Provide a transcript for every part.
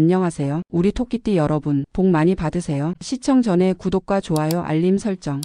안녕하세요. 우리 토끼띠 여러분, 복 많이 받으세요. 시청 전에 구독과 좋아요, 알림 설정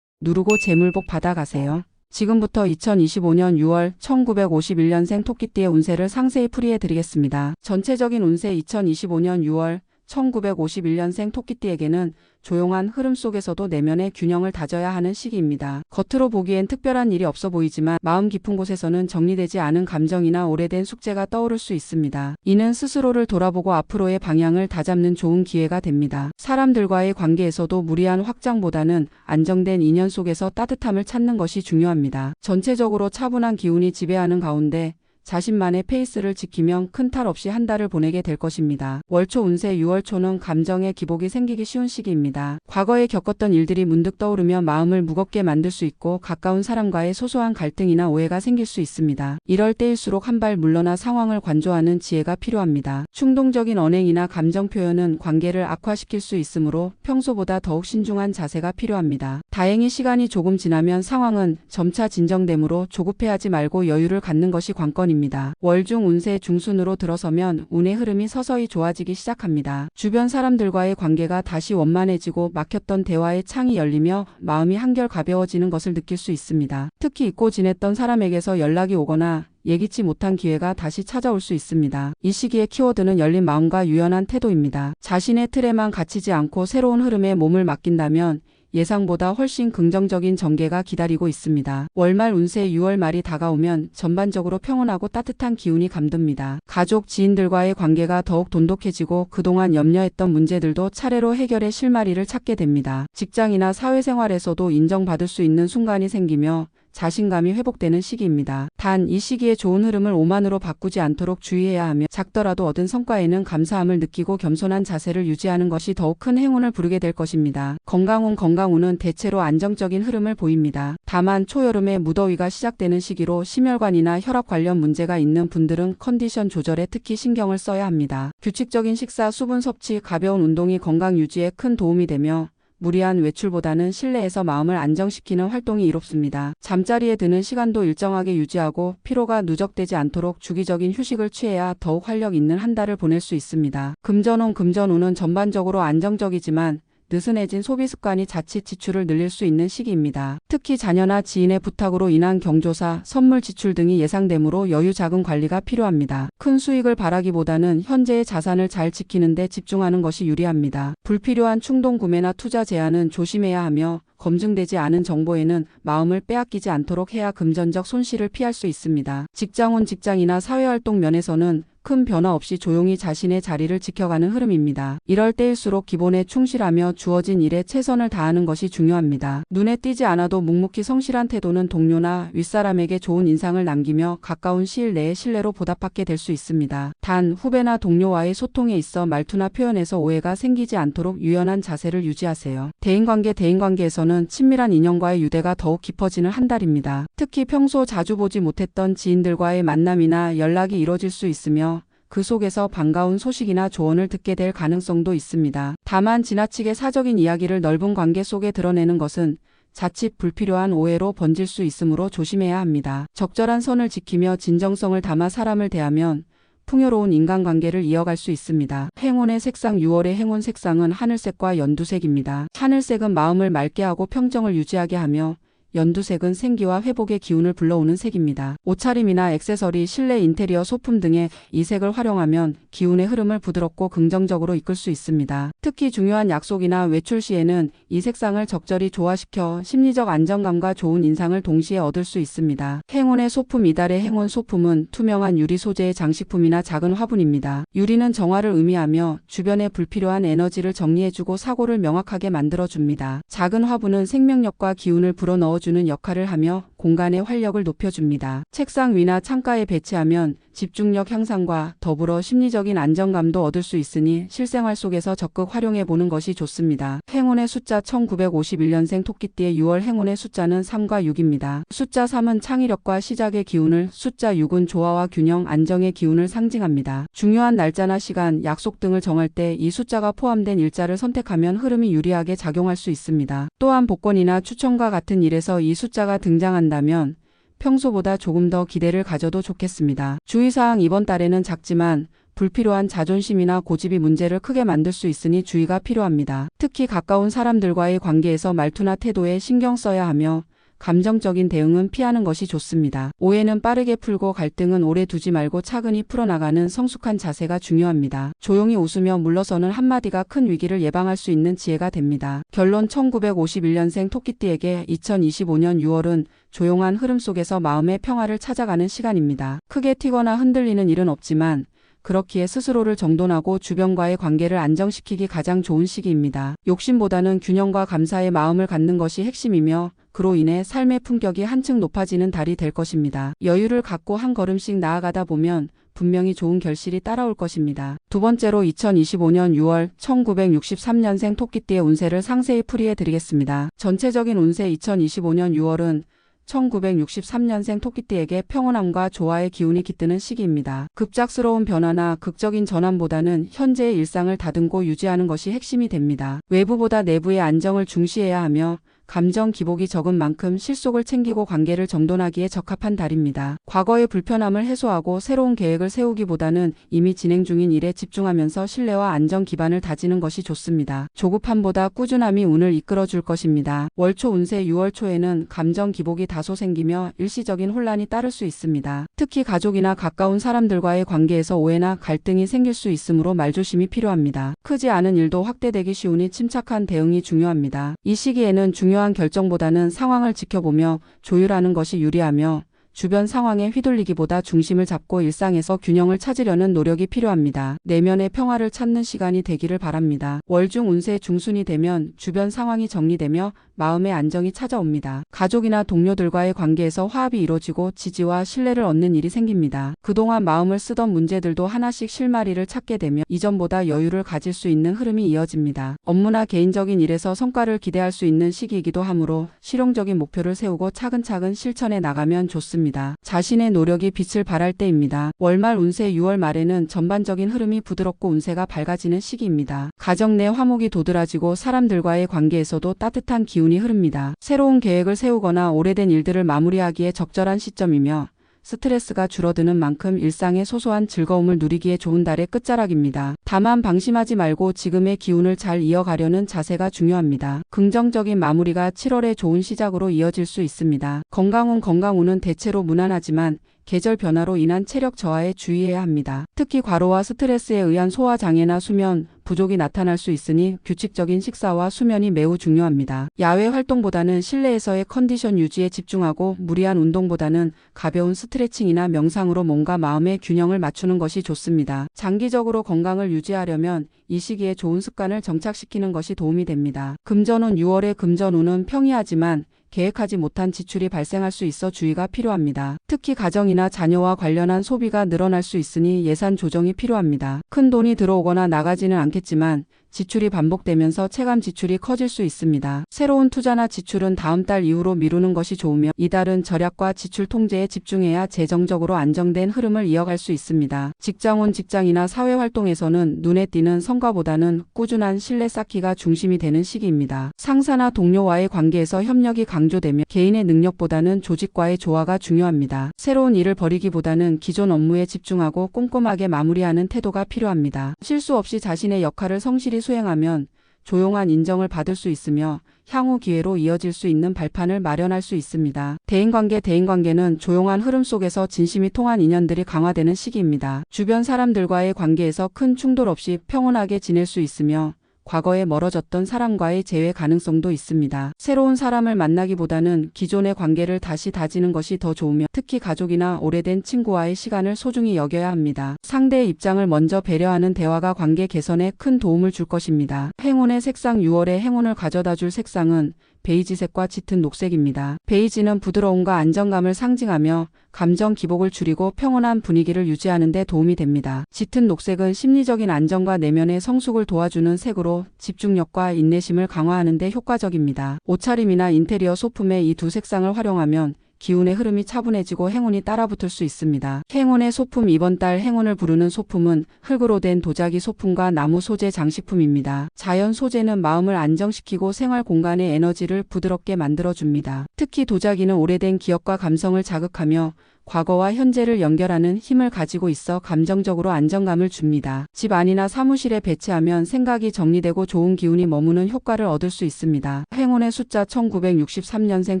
누르고 재물복 받아가세요. 지금부터 2025년 6월 1951년생 토끼띠의 운세를 상세히 풀이해 드리겠습니다. 전체적인 운세 2025년 6월 1951년생 토끼띠에게는 조용한 흐름 속에서도 내면의 균형을 다져야 하는 시기입니다. 겉으로 보기엔 특별한 일이 없어 보이지만 마음 깊은 곳에서는 정리되지 않은 감정이나 오래된 숙제가 떠오를 수 있습니다. 이는 스스로를 돌아보고 앞으로의 방향을 다잡는 좋은 기회가 됩니다. 사람들과의 관계에서도 무리한 확장보다는 안정된 인연 속에서 따뜻함을 찾는 것이 중요합니다. 전체적으로 차분한 기운이 지배하는 가운데 자신만의 페이스를 지키면 큰 탈 없이 한 달을 보내게 될 것입니다. 월초 운세 6월 초는 감정의 기복이 생기기 쉬운 시기입니다. 과거에 겪었던 일들이 문득 떠오르며 마음을 무겁게 만들 수 있고 가까운 사람과의 소소한 갈등이나 오해가 생길 수 있습니다. 이럴 때일수록 한 발 물러나 상황을 관조하는 지혜가 필요합니다. 충동적인 언행이나 감정 표현은 관계를 악화시킬 수 있으므로 평소보다 더욱 신중한 자세가 필요합니다. 다행히 시간이 조금 지나면 상황은 점차 진정되므로 조급해하지 말고 여유를 갖는 것이 관건입니다. 월중 운세 중순으로 들어서면 운의 흐름이 서서히 좋아지기 시작합니다. 주변 사람들과의 관계가 다시 원만해지고 막혔던 대화의 창이 열리며 마음이 한결 가벼워지는 것을 느낄 수 있습니다. 특히 잊고 지냈던 사람에게서 연락이 오거나 예기치 못한 기회가 다시 찾아올 수 있습니다. 이 시기의 키워드는 열린 마음과 유연한 태도입니다. 자신의 틀에만 갇히지 않고 새로운 흐름에 몸을 맡긴다면 예상보다 훨씬 긍정적인 전개가 기다리고 있습니다. 월말 운세 6월 말이 다가오면 전반적으로 평온하고 따뜻한 기운이 감돕니다. 가족, 지인들과의 관계가 더욱 돈독해지고 그동안 염려했던 문제들도 차례로 해결의 실마리를 찾게 됩니다. 직장이나 사회생활에서도 인정받을 수 있는 순간이 생기며 자신감이 회복되는 시기입니다. 단 이 시기에 좋은 흐름을 오만으로 바꾸지 않도록 주의해야 하며 작더라도 얻은 성과에는 감사함을 느끼고 겸손한 자세를 유지하는 것이 더욱 큰 행운을 부르게 될 것입니다. 건강운 건강운은 대체로 안정적인 흐름을 보입니다. 다만 초여름에 무더위가 시작되는 시기로 심혈관이나 혈압 관련 문제가 있는 분들은 컨디션 조절에 특히 신경을 써야 합니다. 규칙적인 식사, 수분 섭취, 가벼운 운동이 건강 유지에 큰 도움이 되며 무리한 외출보다는 실내에서 마음을 안정시키는 활동이 이롭습니다. 잠자리에 드는 시간도 일정하게 유지하고 피로가 누적되지 않도록 주기적인 휴식을 취해야 더욱 활력 있는 한 달을 보낼 수 있습니다. 금전운 금전운은 전반적으로 안정적이지만 느슨해진 소비 습관이 자칫 지출을 늘릴 수 있는 시기입니다. 특히 자녀나 지인의 부탁으로 인한 경조사, 선물 지출 등이 예상되므로 여유 자금 관리가 필요합니다. 큰 수익을 바라기보다는 현재의 자산을 잘 지키는 데 집중하는 것이 유리합니다. 불필요한 충동 구매나 투자 제한은 조심해야 하며 검증되지 않은 정보에는 마음을 빼앗기지 않도록 해야 금전적 손실을 피할 수 있습니다. 직장원 직장이나 사회활동 면에서는 큰 변화 없이 조용히 자신의 자리를 지켜가는 흐름입니다. 이럴 때일수록 기본에 충실하며 주어진 일에 최선을 다하는 것이 중요합니다. 눈에 띄지 않아도 묵묵히 성실한 태도는 동료나 윗사람에게 좋은 인상을 남기며 가까운 시일 내에 신뢰로 보답받게 될 수 있습니다. 단 후배나 동료와의 소통에 있어 말투나 표현에서 오해가 생기지 않도록 유연한 자세를 유지하세요. 대인관계 대인관계에서는 친밀한 인연과의 유대가 더욱 깊어지는 한 달입니다. 특히 평소 자주 보지 못했던 지인들과의 만남이나 연락이 이뤄질 수 있으며 그 속에서 반가운 소식이나 조언을 듣게 될 가능성도 있습니다. 다만 지나치게 사적인 이야기를 넓은 관계 속에 드러내는 것은 자칫 불필요한 오해로 번질 수 있으므로 조심해야 합니다. 적절한 선을 지키며 진정성을 담아 사람을 대하면 풍요로운 인간관계를 이어갈 수 있습니다. 행운의 색상 6월의 행운 색상은 하늘색과 연두색입니다. 하늘색은 마음을 맑게 하고 평정을 유지하게 하며 연두색은 생기와 회복의 기운을 불러오는 색입니다. 옷차림이나 액세서리, 실내 인테리어 소품 등의 이 색을 활용하면 기운의 흐름을 부드럽고 긍정적으로 이끌 수 있습니다. 특히 중요한 약속이나 외출 시에는 이 색상을 적절히 조화시켜 심리적 안정감과 좋은 인상을 동시에 얻을 수 있습니다. 행운의 소품 이달의 행운 소품은 투명한 유리 소재의 장식품이나 작은 화분입니다. 유리는 정화를 의미하며 주변의 불필요한 에너지를 정리해주고 사고를 명확하게 만들어줍니다. 작은 화분은 생명력과 기운을 불어넣어 주는 역할을 하며 공간의 활력을 높여줍니다. 책상 위나 창가에 배치하면 집중력 향상과 더불어 심리적인 안정감도 얻을 수 있으니 실생활 속에서 적극 활용해 보는 것이 좋습니다. 행운의 숫자 1951년생 토끼띠의 6월 행운의 숫자는 3과 6입니다. 숫자 3은 창의력과 시작의 기운을, 숫자 6은 조화와 균형, 안정의 기운을 상징합니다. 중요한 날짜나 시간, 약속 등을 정할 때 이 숫자가 포함된 일자를 선택하면 흐름이 유리하게 작용할 수 있습니다. 또한 복권이나 추천과 같은 일에서 이 숫자가 등장한다면 평소보다 조금 더 기대를 가져도 좋겠습니다. 주의사항 이번 달에는 작지만 불필요한 자존심이나 고집이 문제를 크게 만들 수 있으니 주의가 필요합니다. 특히 가까운 사람들과의 관계에서 말투나 태도에 신경 써야 하며 감정적인 대응은 피하는 것이 좋습니다. 오해는 빠르게 풀고 갈등은 오래 두지 말고 차근히 풀어나가는 성숙한 자세가 중요합니다. 조용히 웃으며 물러서는 한마디가 큰 위기를 예방할 수 있는 지혜가 됩니다. 결론 1951년생 토끼띠에게 2025년 6월은 조용한 흐름 속에서 마음의 평화를 찾아가는 시간입니다. 크게 튀거나 흔들리는 일은 없지만 그렇기에 스스로를 정돈하고 주변과의 관계를 안정시키기 가장 좋은 시기입니다. 욕심보다는 균형과 감사의 마음을 갖는 것이 핵심이며 그로 인해 삶의 품격이 한층 높아지는 달이 될 것입니다. 여유를 갖고 한 걸음씩 나아가다 보면 분명히 좋은 결실이 따라올 것입니다. 두 번째로 2025년 6월 1963년생 토끼띠의 운세를 상세히 풀이해 드리겠습니다. 전체적인 운세 2025년 6월은 1963년생 토끼띠에게 평온함과 조화의 기운이 깃드는 시기입니다. 급작스러운 변화나 극적인 전환보다는 현재의 일상을 다듬고 유지하는 것이 핵심이 됩니다. 외부보다 내부의 안정을 중시해야 하며 감정 기복이 적은 만큼 실속을 챙기고 관계를 정돈하기에 적합한 달입니다. 과거의 불편함을 해소하고 새로운 계획을 세우기보다는 이미 진행 중인 일에 집중하면서 신뢰와 안정 기반을 다지는 것이 좋습니다. 조급함보다 꾸준함이 운을 이끌어 줄 것입니다. 월초 운세 6월 초에는 감정 기복이 다소 생기며 일시적인 혼란이 따를 수 있습니다. 특히 가족이나 가까운 사람들과의 관계에서 오해나 갈등이 생길 수 있으므로 말조심이 필요합니다. 크지 않은 일도 확대되기 쉬우니 침착한 대응이 중요합니다. 이 시기에는 중요 한 결정보다는 상황을 지켜보며 조율하는 것이 유리하며 주변 상황에 휘둘리기보다 중심을 잡고 일상에서 균형을 찾으려는 노력이 필요합니다. 내면의 평화를 찾는 시간이 되기를 바랍니다. 월중 운세 중순이 되면 주변 상황이 정리되며 마음의 안정이 찾아옵니다. 가족이나 동료들과의 관계에서 화합이 이루어지고 지지와 신뢰를 얻는 일이 생깁니다. 그동안 마음을 쓰던 문제들도 하나씩 실마리를 찾게 되며 이전보다 여유를 가질 수 있는 흐름이 이어집니다. 업무나 개인적인 일에서 성과를 기대할 수 있는 시기이기도 하므로 실용적인 목표를 세우고 차근차근 실천해 나가면 좋습니다. 자신의 노력이 빛을 발할 때입니다. 월말 운세 6월 말에는 전반적인 흐름이 부드럽고 운세가 밝아지는 시기입니다. 가정 내 화목이 도드라지고 사람들과의 관계에서도 따뜻한 기운 이 흐릅니다. 새로운 계획을 세우거나 오래된 일들을 마무리하기에 적절한 시점이며 스트레스가 줄어드는 만큼 일상의 소소한 즐거움을 누리기에 좋은 달의 끝자락입니다. 다만 방심하지 말고 지금의 기운을 잘 이어가려는 자세가 중요합니다. 긍정적인 마무리가 7월의 좋은 시작으로 이어질 수 있습니다. 건강운 건강운은 대체로 무난하지만 계절 변화로 인한 체력 저하에 주의해야 합니다. 특히 과로와 스트레스에 의한 소화 장애나 수면 부족이 나타날 수 있으니 규칙적인 식사와 수면이 매우 중요합니다. 야외 활동보다는 실내에서의 컨디션 유지에 집중하고 무리한 운동보다는 가벼운 스트레칭이나 명상으로 몸과 마음의 균형을 맞추는 것이 좋습니다. 장기적으로 건강을 유지하려면 이 시기에 좋은 습관을 정착시키는 것이 도움이 됩니다. 금전운 6월의 금전운은 평이하지만 계획하지 못한 지출이 발생할 수 있어 주의가 필요합니다. 특히 가정이나 자녀와 관련한 소비가 늘어날 수 있으니 예산 조정이 필요합니다. 큰 돈이 들어오거나 나가지는 않겠지만 지출이 반복되면서 체감 지출이 커질 수 있습니다. 새로운 투자나 지출은 다음 달 이후로 미루는 것이 좋으며 이달은 절약과 지출 통제에 집중해야 재정적으로 안정된 흐름을 이어갈 수 있습니다. 직장원 직장이나 사회 활동에서는 눈에 띄는 성과보다는 꾸준한 신뢰 쌓기가 중심이 되는 시기입니다. 상사나 동료와의 관계에서 협력이 강 조되며 개인의 능력보다는 조직과의 조화가 중요합니다. 새로운 일을 벌이기보다는 기존 업무에 집중하고 꼼꼼하게 마무리하는 태도가 필요합니다. 실수 없이 자신의 역할을 성실히 수행하면 조용한 인정을 받을 수 있으며 향후 기회로 이어질 수 있는 발판을 마련할 수 있습니다. 대인관계 대인관계는 조용한 흐름 속에서 진심이 통한 인연들이 강화되는 시기입니다. 주변 사람들과의 관계에서 큰 충돌 없이 평온하게 지낼 수 있으며 과거에 멀어졌던 사람과의 재회 가능성도 있습니다. 새로운 사람을 만나기보다는 기존의 관계를 다시 다지는 것이 더 좋으며 특히 가족이나 오래된 친구와의 시간을 소중히 여겨야 합니다. 상대의 입장을 먼저 배려하는 대화가 관계 개선에 큰 도움을 줄 것입니다. 행운의 색상 6월에 행운을 가져다 줄 색상은 베이지색과 짙은 녹색입니다. 베이지는 부드러움과 안정감을 상징하며 감정 기복을 줄이고 평온한 분위기를 유지하는 데 도움이 됩니다. 짙은 녹색은 심리적인 안정과 내면의 성숙을 도와주는 색으로 집중력과 인내심을 강화하는 데 효과적입니다. 옷차림이나 인테리어 소품에 이 두 색상을 활용하면 기운의 흐름이 차분해지고 행운이 따라붙을 수 있습니다. 행운의 소품 이번 달 행운을 부르는 소품은 흙으로 된 도자기 소품과 나무 소재 장식품입니다. 자연 소재는 마음을 안정시키고 생활 공간의 에너지를 부드럽게 만들어줍니다. 특히 도자기는 오래된 기억과 감성을 자극하며 과거와 현재를 연결하는 힘을 가지고 있어 감정적으로 안정감을 줍니다. 집 안이나 사무실에 배치하면 생각이 정리되고 좋은 기운이 머무는 효과를 얻을 수 있습니다. 행운의 숫자 1963년생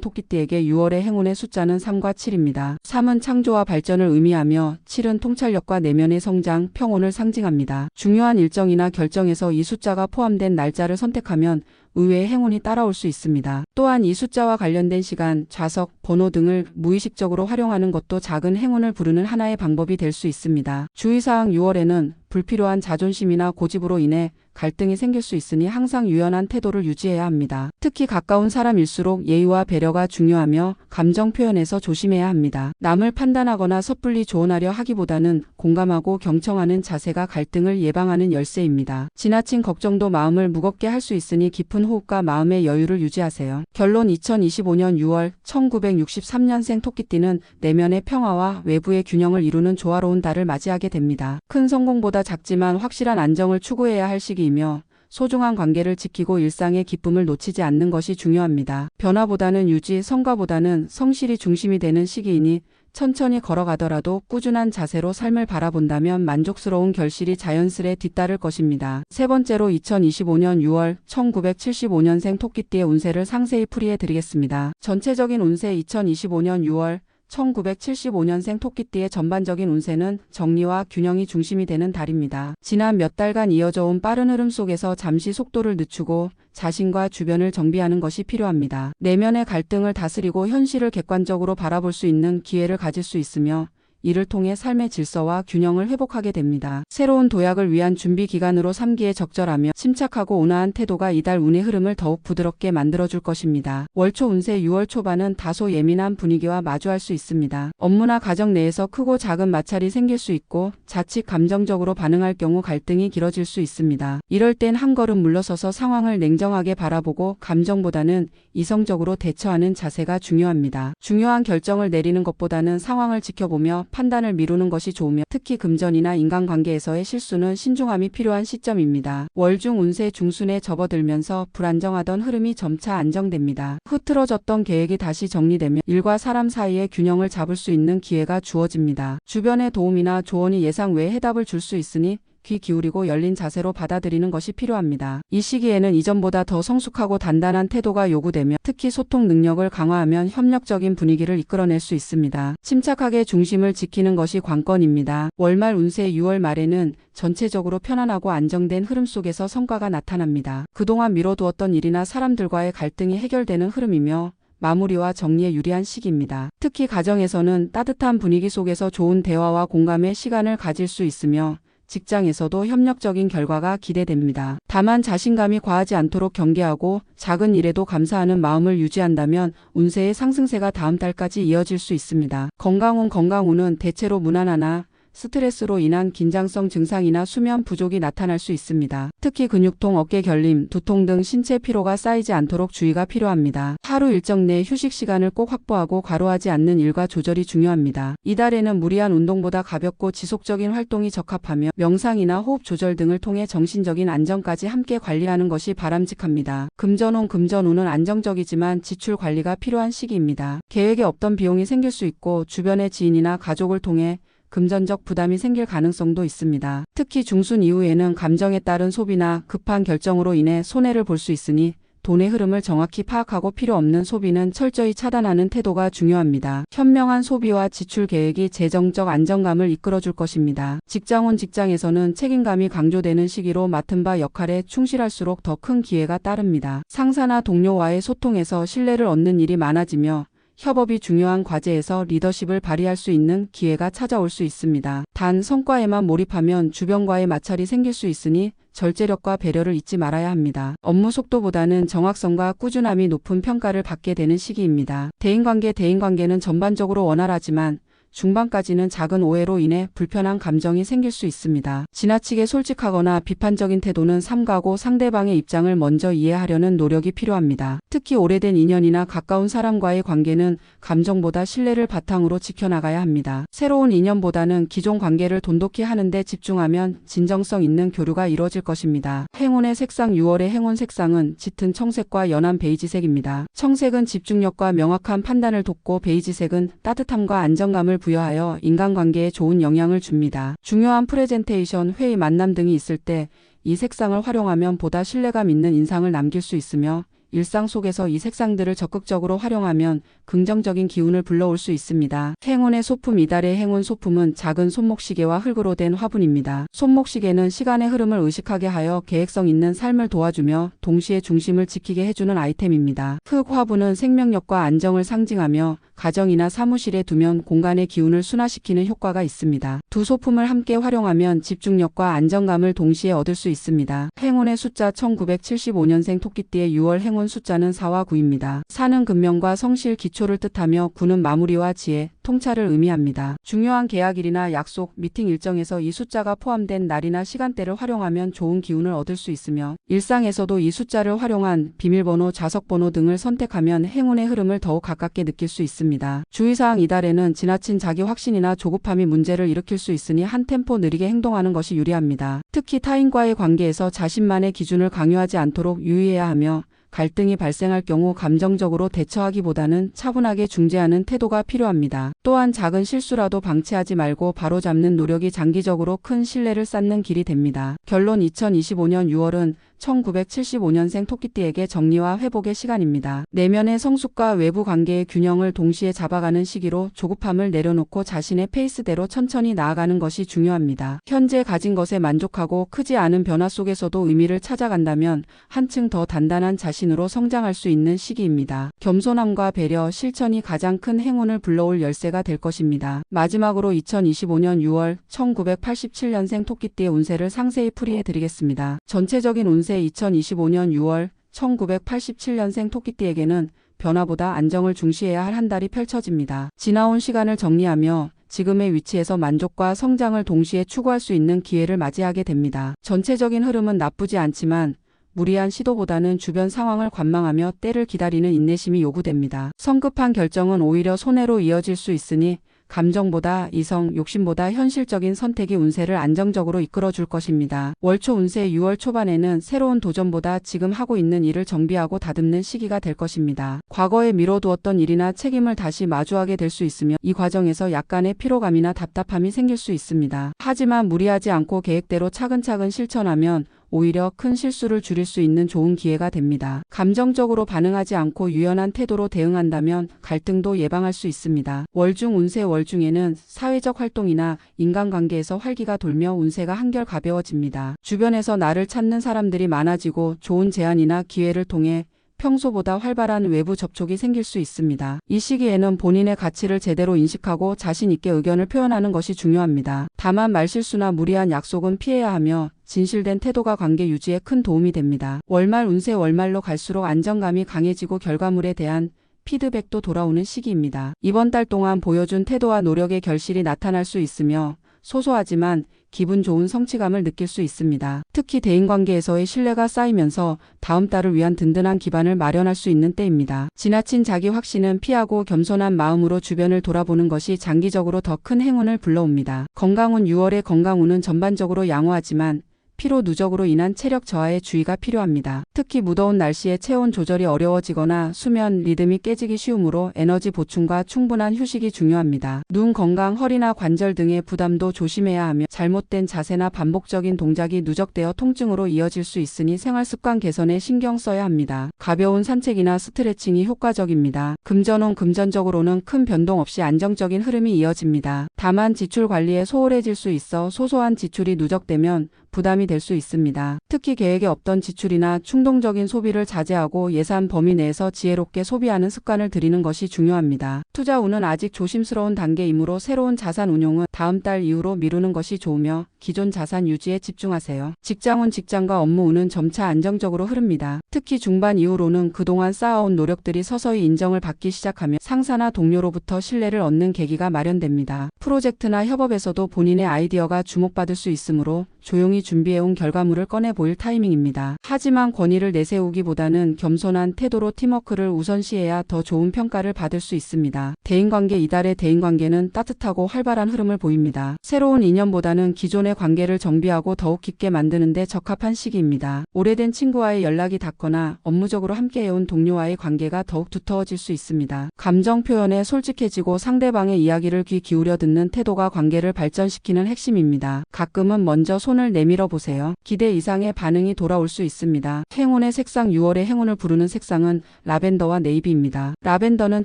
토끼띠에게 6월의 행운의 숫자는 3과 7입니다. 3은 창조와 발전을 의미하며 7은 통찰력과 내면의 성장, 평온을 상징합니다. 중요한 일정이나 결정에서 이 숫자가 포함된 날짜를 선택하면 의외의 행운이 따라올 수 있습니다. 또한 이 숫자와 관련된 시간, 좌석, 번호 등을 무의식적으로 활용하는 것도 작은 행운을 부르는 하나의 방법이 될 수 있습니다. 주의사항 6월에는 불필요한 자존심이나 고집으로 인해 갈등이 생길 수 있으니 항상 유연한 태도를 유지해야 합니다. 특히 가까운 사람일수록 예의와 배려가 중요하며 감정 표현에서 조심해야 합니다. 남을 판단하거나 섣불리 조언하려 하기보다는 공감하고 경청하는 자세가 갈등을 예방하는 열쇠입니다. 지나친 걱정도 마음을 무겁게 할 수 있으니 깊은 호흡과 마음의 여유를 유지하세요. 결론 2025년 6월 1963년생 토끼띠는 내면의 평화와 외부의 균형을 이루는 조화로운 달을 맞이하게 됩니다. 큰 성공보다 작지만 확실한 안정을 추구해야 할 시기 이며 소중한 관계를 지키고 일상의 기쁨을 놓치지 않는 것이 중요합니다. 변화보다는 유지, 성과보다는 성실이 중심이 되는 시기이니 천천히 걸어가더라도 꾸준한 자세로 삶을 바라본다면 만족스러운 결실이 자연스레 뒤따를 것입니다. 세 번째로 2025년 6월 1975년생 토끼띠의 운세를 상세히 풀이해 드리겠습니다. 전체적인 운세 2025년 6월 1975년생 토끼띠의 전반적인 운세는 정리와 균형이 중심이 되는 달입니다. 지난 몇 달간 이어져 온 빠른 흐름 속에서 잠시 속도를 늦추고 자신과 주변을 정비하는 것이 필요합니다. 내면의 갈등을 다스리고 현실을 객관적으로 바라볼 수 있는 기회를 가질 수 있으며 이를 통해 삶의 질서와 균형을 회복하게 됩니다. 새로운 도약을 위한 준비 기간으로 삼기에 적절하며 침착하고 온화한 태도가 이달 운의 흐름을 더욱 부드럽게 만들어줄 것입니다. 월초 운세 6월 초반은 다소 예민한 분위기와 마주할 수 있습니다. 업무나 가정 내에서 크고 작은 마찰이 생길 수 있고 자칫 감정적으로 반응할 경우 갈등이 길어질 수 있습니다. 이럴 땐 한 걸음 물러서서 상황을 냉정하게 바라보고 감정보다는 이성적으로 대처하는 자세가 중요합니다. 중요한 결정을 내리는 것보다는 상황을 지켜보며 판단을 미루는 것이 좋으며 특히 금전이나 인간관계에서의 실수는 신중함이 필요한 시점입니다. 월중 운세 중순에 접어들면서 불안정하던 흐름이 점차 안정됩니다. 흐트러졌던 계획이 다시 정리되며 일과 사람 사이의 균형을 잡을 수 있는 기회가 주어집니다. 주변의 도움이나 조언이 예상 외 해답을 줄 수 있으니 귀 기울이고 열린 자세로 받아들이는 것이 필요합니다. 이 시기에는 이전보다 더 성숙하고 단단한 태도가 요구되며 특히 소통 능력을 강화하면 협력적인 분위기를 이끌어낼 수 있습니다. 침착하게 중심을 지키는 것이 관건입니다. 월말 운세 6월 말에는 전체적으로 편안하고 안정된 흐름 속에서 성과가 나타납니다. 그동안 미뤄두었던 일이나 사람들과의 갈등이 해결되는 흐름이며 마무리와 정리에 유리한 시기입니다. 특히 가정에서는 따뜻한 분위기 속에서 좋은 대화와 공감의 시간을 가질 수 있으며 직장에서도 협력적인 결과가 기대됩니다. 다만 자신감이 과하지 않도록 경계하고 작은 일에도 감사하는 마음을 유지한다면 운세의 상승세가 다음 달까지 이어질 수 있습니다. 건강운 건강운은 대체로 무난하나 스트레스로 인한 긴장성 증상이나 수면 부족이 나타날 수 있습니다. 특히 근육통, 어깨 결림, 두통 등 신체 피로가 쌓이지 않도록 주의가 필요합니다. 하루 일정 내 휴식 시간을 꼭 확보하고 과로하지 않는 일과 조절이 중요합니다. 이달에는 무리한 운동보다 가볍고 지속적인 활동이 적합하며 명상이나 호흡 조절 등을 통해 정신적인 안정까지 함께 관리하는 것이 바람직합니다. 금전운 금전운은 안정적이지만 지출 관리가 필요한 시기입니다. 계획에 없던 비용이 생길 수 있고 주변의 지인이나 가족을 통해 금전적 부담이 생길 가능성도 있습니다. 특히 중순 이후에는 감정에 따른 소비나 급한 결정으로 인해 손해를 볼 수 있으니 돈의 흐름을 정확히 파악하고 필요 없는 소비는 철저히 차단하는 태도가 중요합니다. 현명한 소비와 지출 계획이 재정적 안정감을 이끌어줄 것입니다. 직장원 직장에서는 책임감이 강조되는 시기로 맡은 바 역할에 충실할수록 더 큰 기회가 따릅니다. 상사나 동료와의 소통에서 신뢰를 얻는 일이 많아지며 협업이 중요한 과제에서 리더십을 발휘할 수 있는 기회가 찾아올 수 있습니다. 단 성과에만 몰입하면 주변과의 마찰이 생길 수 있으니 절제력과 배려를 잊지 말아야 합니다. 업무 속도보다는 정확성과 꾸준함이 높은 평가를 받게 되는 시기입니다. 대인관계 대인관계는 전반적으로 원활하지만 중반까지는 작은 오해로 인해 불편한 감정이 생길 수 있습니다. 지나치게 솔직하거나 비판적인 태도는 삼가고 상대방의 입장을 먼저 이해하려는 노력이 필요합니다. 특히 오래된 인연이나 가까운 사람과의 관계는 감정보다 신뢰를 바탕으로 지켜나가야 합니다. 새로운 인연보다는 기존 관계를 돈독히 하는데 집중하면 진정성 있는 교류가 이루어질 것입니다. 행운의 색상 6월의 행운 색상은 짙은 청색과 연한 베이지색입니다. 청색은 집중력과 명확한 판단을 돕고 베이지색은 따뜻함과 안정감을 부여 하여 인간관계에 좋은 영향을 줍니다. 중요한 프레젠테이션, 회의, 만남 등이 있을 때 이 색상을 활용하면 보다 신뢰감 있는 인상을 남길 수 있으며 일상 속에서 이 색상들을 적극적으로 활용하면 긍정적인 기운을 불러올 수 있습니다. 행운의 소품 이달의 행운 소품은 작은 손목시계와 흙으로 된 화분입니다. 손목시계는 시간의 흐름을 의식하게 하여 계획성 있는 삶을 도와주며 동시에 중심을 지키게 해주는 아이템입니다. 흙 화분은 생명력과 안정을 상징하며 가정이나 사무실에 두면 공간의 기운을 순화시키는 효과가 있습니다. 두 소품을 함께 활용하면 집중력과 안정감을 동시에 얻을 수 있습니다. 행운의 숫자 1975년생 토끼띠의 6월 행운 숫자는 4와 9입니다. 4는 근명과 성실 기초를 뜻하며 9는 마무리와 지혜, 통찰을 의미합니다. 중요한 계약일이나 약속, 미팅 일정에서 이 숫자가 포함된 날이나 시간대를 활용하면 좋은 기운을 얻을 수 있으며 일상에서도 이 숫자를 활용한 비밀번호, 좌석번호 등을 선택하면 행운의 흐름을 더욱 가깝게 느낄 수 있습니다. 주의사항 이달에는 지나친 자기 확신이나 조급함이 문제를 일으킬 수 있으니 한 템포 느리게 행동하는 것이 유리합니다. 특히 타인과의 관계에서 자신만의 기준을 강요하지 않도록 유의해야 하며 갈등이 발생할 경우 감정적으로 대처하기보다는 차분하게 중재하는 태도가 필요합니다. 또한 작은 실수라도 방치하지 말고 바로잡는 노력이 장기적으로 큰 신뢰를 쌓는 길이 됩니다. 결론 2025년 6월은 1975년생 토끼띠에게 정리와 회복의 시간입니다. 내면의 성숙과 외부 관계의 균형을 동시에 잡아가는 시기로 조급함을 내려놓고 자신의 페이스대로 천천히 나아가는 것이 중요합니다. 현재 가진 것에 만족하고 크지 않은 변화 속에서도 의미를 찾아간다면 한층 더 단단한 자신으로 성장할 수 있는 시기입니다. 겸손함과 배려, 실천이 가장 큰 행운을 불러올 열쇠가 될 것입니다. 마지막으로 2025년 6월 1987년생 토끼띠의 운세를 상세히 풀이해 드리겠습니다. 전체적인 운세 2025년 6월 1987년생 토끼띠에게는 변화보다 안정을 중시해야 할 한 달이 펼쳐집니다. 지나온 시간을 정리하며 지금의 위치에서 만족과 성장을 동시에 추구할 수 있는 기회를 맞이하게 됩니다. 전체적인 흐름은 나쁘지 않지만 무리한 시도보다는 주변 상황을 관망하며 때를 기다리는 인내심이 요구됩니다. 성급한 결정은 오히려 손해로 이어질 수 있으니 감정보다 이성, 욕심보다 현실적인 선택이 운세를 안정적으로 이끌어 줄 것입니다. 월초 운세 6월 초반에는 새로운 도전보다 지금 하고 있는 일을 정비하고 다듬는 시기가 될 것입니다. 과거에 미뤄두었던 일이나 책임을 다시 마주하게 될 수 있으며 이 과정에서 약간의 피로감이나 답답함이 생길 수 있습니다. 하지만 무리하지 않고 계획대로 차근차근 실천하면 오히려 큰 실수를 줄일 수 있는 좋은 기회가 됩니다. 감정적으로 반응하지 않고 유연한 태도로 대응한다면 갈등도 예방할 수 있습니다. 월중 운세 월중에는 사회적 활동이나 인간관계에서 활기가 돌며 운세가 한결 가벼워집니다. 주변에서 나를 찾는 사람들이 많아지고 좋은 제안이나 기회를 통해 평소보다 활발한 외부 접촉이 생길 수 있습니다. 이 시기에는 본인의 가치를 제대로 인식하고 자신 있게 의견을 표현하는 것이 중요합니다. 다만 말실수나 무리한 약속은 피해야 하며 진실된 태도가 관계 유지에 큰 도움이 됩니다. 월말 운세 월말로 갈수록 안정감이 강해지고 결과물에 대한 피드백도 돌아오는 시기입니다. 이번 달 동안 보여준 태도와 노력의 결실이 나타날 수 있으며 소소하지만 기분 좋은 성취감을 느낄 수 있습니다. 특히 대인관계에서의 신뢰가 쌓이면서 다음 달을 위한 든든한 기반을 마련할 수 있는 때입니다. 지나친 자기 확신은 피하고 겸손한 마음으로 주변을 돌아보는 것이 장기적으로 더 큰 행운을 불러옵니다. 건강운 6월의 건강운은 전반적으로 양호하지만 피로 누적으로 인한 체력 저하에 주의가 필요합니다. 특히 무더운 날씨에 체온 조절이 어려워지거나 수면 리듬이 깨지기 쉬우므로 에너지 보충과 충분한 휴식이 중요합니다. 눈 건강, 허리나 관절 등의 부담도 조심해야 하며 잘못된 자세나 반복적인 동작이 누적되어 통증으로 이어질 수 있으니 생활 습관 개선에 신경 써야 합니다. 가벼운 산책이나 스트레칭이 효과적입니다. 금전운 금전적으로는 큰 변동 없이 안정적인 흐름이 이어집니다. 다만 지출 관리에 소홀해질 수 있어 소소한 지출이 누적되면 부담이 될 수 있습니다. 특히 계획에 없던 지출이나 충동적인 소비를 자제하고 예산 범위 내에서 지혜롭게 소비하는 습관을 들이는 것이 중요합니다. 투자 운은 아직 조심스러운 단계이므로 새로운 자산 운용은 다음 달 이후로 미루는 것이 좋으며 기존 자산 유지에 집중하세요. 직장운 직장과 업무 운은 점차 안정적으로 흐릅니다. 특히 중반 이후로는 그동안 쌓아온 노력들이 서서히 인정을 받기 시작하며 상사나 동료로부터 신뢰를 얻는 계기가 마련됩니다. 프로젝트나 협업에서도 본인의 아이디어가 주목받을 수 있으므로 조용히 준비해온 결과물을 꺼내 보일 타이밍입니다. 하지만 권위를 내세우기보다는 겸손한 태도로 팀워크를 우선시해야 더 좋은 평가를 받을 수 있습니다. 대인관계 이달의 대인관계는 따뜻하고 활발한 흐름을 보입니다. 새로운 인연보다는 기존의 관계를 정비하고 더욱 깊게 만드는 데 적합한 시기입니다. 오래된 친구와의 연락이 닿거나 업무적으로 함께해온 동료와의 관계가 더욱 두터워질 수 있습니다. 감정 표현에 솔직해지고 상대방의 이야기를 귀 기울여 듣는 태도가 관계를 발전시키는 핵심입니다. 가끔은 먼저 손을 내밀 어 보세요. 기대 이상의 반응이 돌아올 수 있습니다. 행운의 색상 6월의 행운을 부르는 색상은 라벤더와 네이비입니다. 라벤더는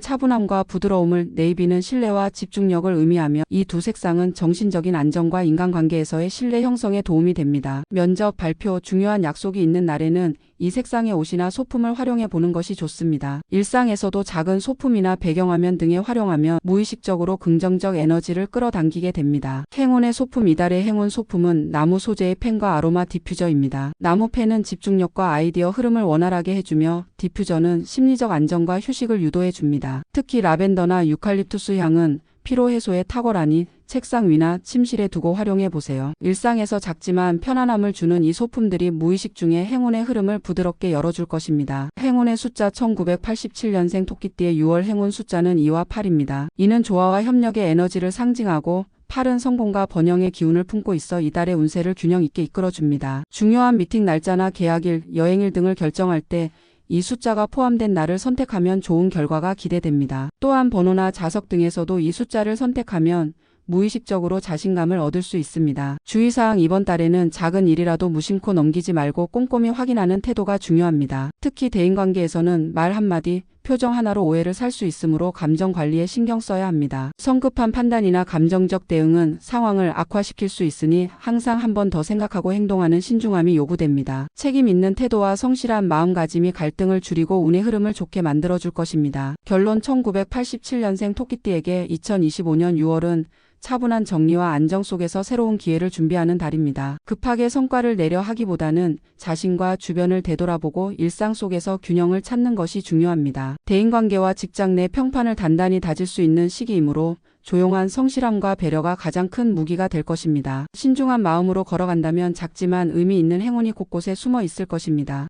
차분함과 부드러움을, 네이비는 신뢰와 집중력을 의미하며 이 두 색상은 정신적인 안정과 인간관계에서의 신뢰 형성에 도움이 됩니다. 면접, 발표, 중요한 약속이 있는 날에는 이 색상의 옷이나 소품을 활용해 보는 것이 좋습니다. 일상에서도 작은 소품이나 배경화면 등에 활용하면 무의식적으로 긍정적 에너지를 끌어당기게 됩니다. 행운의 소품 이달의 행운 소품은 나무 소재의 펜과 아로마 디퓨저입니다. 나무 펜은 집중력과 아이디어 흐름을 원활하게 해주며 디퓨저는 심리적 안정과 휴식을 유도해 줍니다. 특히 라벤더나 유칼립투스 향은 피로 해소에 탁월하니 책상 위나 침실에 두고 활용해 보세요. 일상에서 작지만 편안함을 주는 이 소품들이 무의식 중에 행운의 흐름을 부드럽게 열어줄 것입니다. 행운의 숫자 1987년생 토끼띠의 6월 행운 숫자는 2와 8입니다. 이는 조화와 협력의 에너지를 상징하고 팔은 성공과 번영의 기운을 품고 있어 이달의 운세를 균형 있게 이끌어줍니다. 중요한 미팅 날짜나 계약일, 여행일 등을 결정할 때 이 숫자가 포함된 날을 선택하면 좋은 결과가 기대됩니다. 또한 번호나 자석 등에서도 이 숫자를 선택하면 무의식적으로 자신감을 얻을 수 있습니다. 주의사항 이번 달에는 작은 일이라도 무심코 넘기지 말고 꼼꼼히 확인하는 태도가 중요합니다. 특히 대인관계에서는 말 한마디, 표정 하나로 오해를 살 수 있으므로 감정 관리에 신경 써야 합니다. 성급한 판단이나 감정적 대응은 상황을 악화시킬 수 있으니 항상 한 번 더 생각하고 행동하는 신중함이 요구됩니다. 책임 있는 태도와 성실한 마음가짐이 갈등을 줄이고 운의 흐름을 좋게 만들어줄 것입니다. 결론 1987년생 토끼띠에게 2025년 6월은 차분한 정리와 안정 속에서 새로운 기회를 준비하는 달입니다. 급하게 성과를 내려 하기보다는 자신과 주변을 되돌아보고 일상 속에서 균형을 찾는 것이 중요합 대인관계와 직장 내 평판을 단단히 다질 수 있는 시기이므로 조용한 성실함과 배려가 가장 큰 무기가 될 것입니다. 신중한 마음으로 걸어간다면 작지만 의미 있는 행운이 곳곳에 숨어 있을 것입니다.